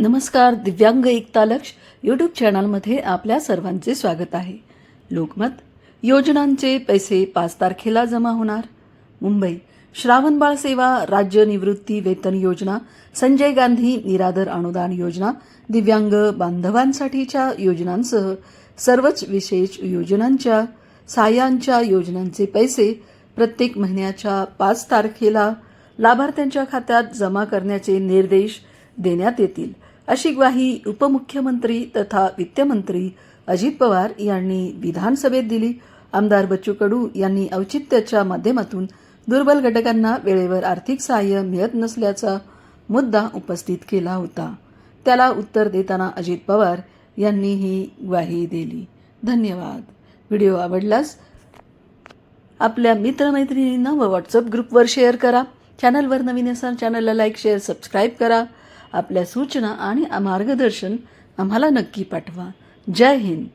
नमस्कार दिव्यांग एकता लक्ष यूट्यूब चॅनलमध्ये आपल्या सर्वांचे स्वागत आहे. लोकमत योजनांचे पैसे पाच तारखेला जमा होणार. मुंबई श्रावणबाळ सेवा राज्य निवृत्ती वेतन योजना संजय गांधी निराधर अनुदान योजना दिव्यांग बांधवांसाठीच्या योजनांसह सर्वच विशेष योजनांच्या सहाय्यांच्या योजनांचे पैसे प्रत्येक महिन्याच्या पाच तारखेला लाभार्थ्यांच्या खात्यात जमा करण्याचे निर्देश देण्यात येतील. अशी ग्वाही उपमुख्यमंत्री तथा वित्तमंत्री अजित पवार यांनी विधानसभेत दिली. आमदार बच्चू कडू यांनी औचित्याच्या माध्यमातून दुर्बल घटकांना वेळेवर आर्थिक सहाय्य मिळत नसल्याचा मुद्दा उपस्थित केला होता. त्याला उत्तर देताना अजित पवार यांनी ही ग्वाही दिली. धन्यवाद. व्हिडिओ आवडलास आपल्या मित्रमैत्रिणींना व व्हॉट्सअप ग्रुपवर शेअर करा. चॅनलवर नवीन असाल चॅनलला लाईक शेअर सबस्क्राईब करा. आपल्या सूचना आणि मार्गदर्शन आम्हाला नक्की पाठवा. जय हिंद.